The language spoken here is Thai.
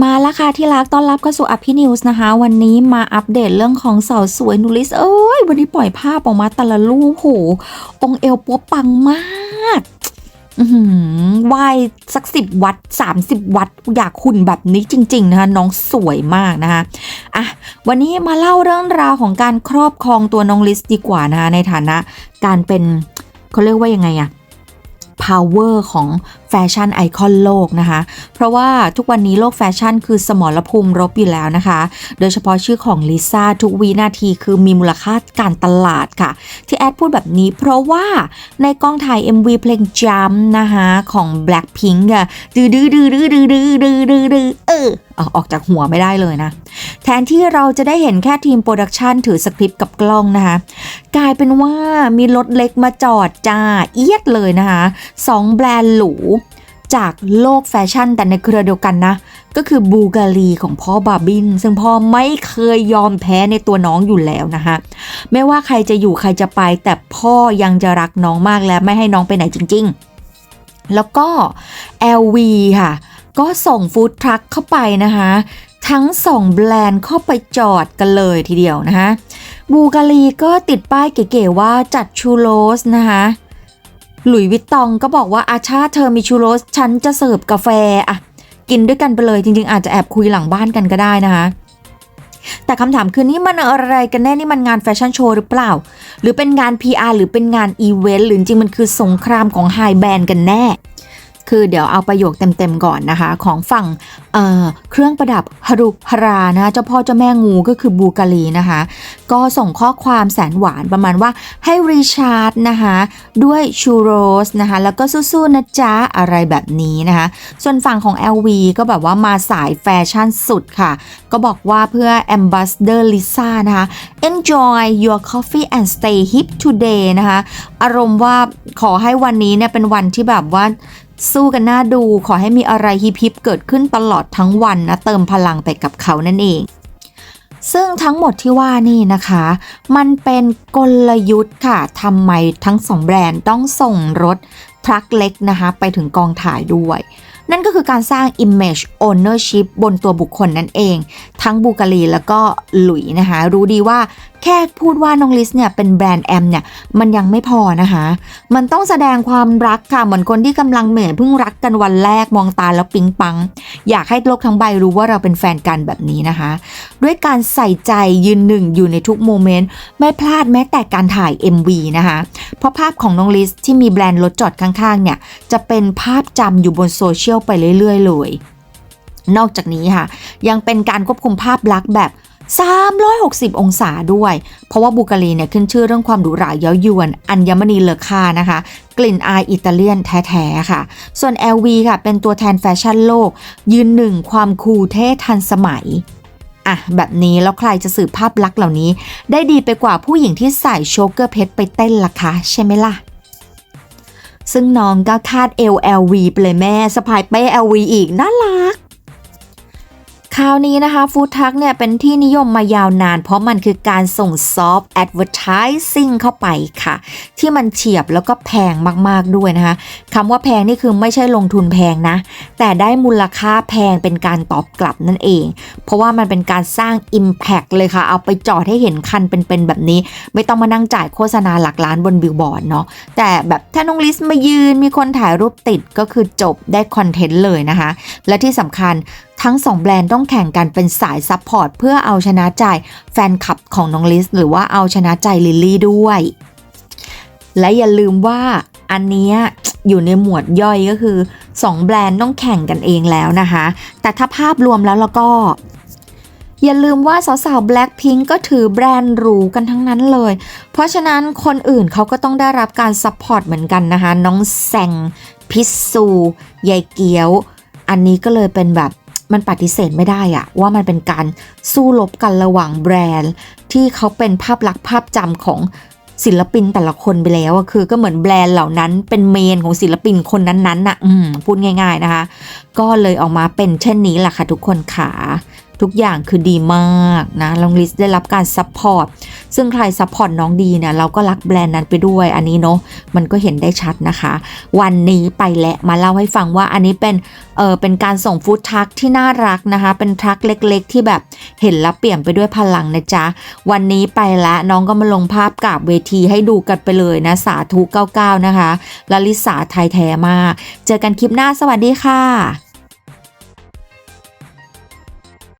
มาแล้วค่ะที่รักต้อนรับเข้าสู่อภินิวส์นะคะ วันนี้มาอัปเดตเรื่องของสาวสวยนูริสเอ้ยวันนี้ปล่อยภาพออกมาแต่ละรูปโหองเอวปัวปังมากอือหือไหวสักสิบวัด 30 วัด อยากหุ่นแบบนี้จริง ๆ นะคะ น้องสวยมากนะคะอะวันนี้มาเล่าเรื่องราวของการครอบครองตัวน้องลิสดีกว่านะคะในฐานะการเป็นเขาเรียกว่ายังไงอะ power ของ แฟชั่นไอคอนโลกนะคะ เพราะว่าทุกวันนี้โลกแฟชั่นคือสมรภูมิรบอยู่แล้วนะคะ โดยเฉพาะชื่อของลิซ่าทุกวินาทีคือมีมูลค่าการตลาดค่ะ ที่แอดพูดแบบนี้เพราะว่าในกองถ่าย MV เพลง Jump นะคะของ Blackpink อะดื้อดื้อดื้อดื้อดื้อดื้อดื้อดื้อดื้อเออออกจากหัวไม่ได้เลยนะ แทนที่เราจะได้เห็นแค่ทีมโปรดักชันถือสคริปต์กับกล้องนะคะ กลายเป็นว่ามีรถเล็กมาจอดจ้าเอียดเลยนะคะสองแบรนด์หรู จากโลกแฟชั่นแต่ในเครือเดียวกันนะ ก็คือบูกาลีของพ่อบาบิน ซึ่งพ่อไม่เคยยอมแพ้ในตัวน้องอยู่แล้วนะคะไม่ว่าใครจะอยู่ใครจะไป แต่พ่อยังจะรักน้องมากและไม่ให้น้องไปไหนจริง ๆ แล้วก็ LV ค่ะ ก็ส่งฟู้ดทรัคเข้าไปนะคะทั้งสองแบรนด์เข้าไปจอดกันเลยทีเดียวนะคะบูกาลีก็ติดป้ายเก๋ๆว่าจัดชูโรสนะคะ หลุยวิตตองก็บอกว่าอาชาเธอมีชูโรสฉันจะเสิร์ฟกาแฟอะกินด้วยกันไปเลยจริง ๆ อาจจะแอบคุยหลังบ้านกันก็ได้นะคะแต่คำถามคือนี่มันอะไรกันแน่นี่มันงานแฟชั่นโชว์หรือเปล่า หรือเป็นงาน PR หรือเป็นงานอีเวนต์หรือจริงมันคือสงครามของไฮแบรนด์กันแน่ คือเดี๋ยวเอาประโยคเต็มๆก่อนนะคะ ของฝั่งเเครื่องประดับฮารุฮารานะคะเจ้าพ่อเจ้าแม่งูก็คือบูกาลีนะคะ ก็ส่งข้อความแสนหวานประมาณว่าให้รีชาร์ดนะคะด้วยชูโรสนะคะแล้วก็สู้ๆนะจ๊ะอะไรแบบนี้นะคะ ส่วนฝั่งของ LV ก็แบบว่ามาสายแฟชั่นสุดค่ะ ก็บอกว่าเพื่อ Ambassador Lisa นะคะ enjoy your coffee and stay hip today นะคะ อารมณ์ว่าขอให้วันนี้เนี่ยเป็นวันที่แบบว่า สู้กันหน้าดูขอให้มีอะไรฮิปฮิปเกิดขึ้นตลอดทั้งวันนะเติมพลังไปกับเขานั่นเอง ซึ่งทั้งหมดที่ว่านี่นะคะ มันเป็นกลยุทธ์ค่ะทำไมทั้งสองแบรนด์ต้องส่งรถทรัคเล็กนะคะ ไปถึงกองถ่ายด้วย นั่นก็คือการสร้าง image ownership บนตัวบุคคลนั่นเอง ทั้งบูกาลีแล้วก็หลุยนะคะ รู้ดีว่า แค่พูดว่าน้องลิสเนี่ยเป็นแบรนด์แอมเนี่ยมันยังไม่พอนะคะ มันต้องแสดงความรักค่ะเหมือนคนที่กำลังเหม่เพิ่งรักกันวันแรกมองตาแล้วปิ๊งปัง อยากให้โลกทั้งใบรู้ว่าเราเป็นแฟนกันแบบนี้นะคะ ด้วยการใส่ใจยืนหนึ่งอยู่ในทุกโมเมนต์ไม่พลาดแม้แต่การถ่าย MV นะคะ เพราะภาพของน้องลิสที่มีแบรนด์รถจอดข้างๆเนี่ยจะเป็นภาพจำอยู่บนโซเชียลไปเรื่อยๆเลยนอกจากนี้ค่ะ ยังเป็นการควบคุมภาพลักษณ์แบบ 360 องศาด้วย เพราะว่าบูการีเนี่ยขึ้นชื่อเรื่องความหรูหราเย้ายวน อัญมณีเลอค่านะคะ กลิ่นอายอิตาเลียนแท้ๆค่ะ ส่วน LV ค่ะ เป็นตัวแทนแฟชั่นโลก ยืนหนึ่งความคูลเท่ทันสมัยอะแบบนี้แล้วใครจะสืบภาพลักษณ์เหล่านี้ ได้ดีไปกว่าผู้หญิงที่ใส่โชเกอร์เพชรไปเต้นล่ะคะ ใช่ไหมล่ะ ซึ่งน้องก็คาดเอล LV ไปเลยแม่สะพายเป้ LV อีกน่ารัก คราวนี้นะคะฟู้ดทักเนี่ยเป็นที่นิยมมายาวนาน เพราะมันคือการส่งซอฟต์แอดเวอร์ทิซิ่งเข้าไปค่ะ ที่มันเฉียบแล้วก็แพงมากๆด้วยนะคะคำว่าแพงนี่คือไม่ใช่ลงทุนแพงนะ แต่ได้มูลค่าแพงเป็นการตอบกลับนั่นเอง เพราะว่ามันเป็นการสร้าง Impact เลยค่ะ เอาไปจอดให้เห็นคันเป็นๆแบบนี้ ไม่ต้องมานั่งจ่ายโฆษณาหลักล้านบนบิลบอร์ดเนาะแต่แบบถ้าน้องลิสมายืนมีคนถ่ายรูปติดก็คือจบได้คอนเทนต์เลยนะคะ และที่สำคัญ ทั้งสองแบรนด์ต้องแข่งกันเป็นสายซัพพอร์ตเพื่อเอาชนะใจแฟนคลับของน้องลิส หรือว่าเอาชนะใจลิลลี่ด้วย และอย่าลืมว่าอันนี้อยู่ในหมวดย่อยก็คือ 2 แบรนด์ต้องแข่งกันเองแล้วนะคะ แต่ถ้าภาพรวมแล้วแล้วก็ อย่าลืมว่าสาวๆ Blackpink ก็ถือแบรนด์หรูกันทั้งนั้นเลย เพราะฉะนั้นคนอื่นเขาก็ต้องได้รับการซัพพอร์ตเหมือนกันนะคะ น้องแซงพิซซูยายเกียว อันนี้ก็เลยเป็นแบบ มันปฏิเสธไม่ได้อะว่ามันเป็นการสู้รบกันระหว่างแบรนด์ ที่เขาเป็นภาพลักษณ์ภาพจำของศิลปินแต่ละคนไปแล้วอะคือก็เหมือนแบรนด์เหล่านั้นเป็นเมนของศิลปินคนนั้นๆน่ะ อืม พูดง่าย ๆนะคะ ก็เลยออกมาเป็นเช่นนี้แหละค่ะทุกคนขา ทุกอย่างคือดีมากนะลองลิสได้รับการซัพพอร์ตซึ่งใครซัพพอร์ตน้องดีเนี่ยเราก็รักแบรนด์นั้นไปด้วยอันนี้เนาะมันก็เห็นได้ชัดนะคะ วันนี้ไปและมาเล่าให้ฟังว่าอันนี้เป็นเออเป็นการส่งฟู้ดทักที่น่ารักนะคะ เป็นทรัคเล็กๆ ที่แบบเห็นแล้วเปลี่ยมไปด้วยพลังนะจ๊ะวันนี้ไปละน้องก็มาลงภาพกับเวทีให้ดูกันไปเลยนะสาธุ99นะคะลลิสาไทยแท้มาก เจอกันคลิปหน้าสวัสดีค่ะ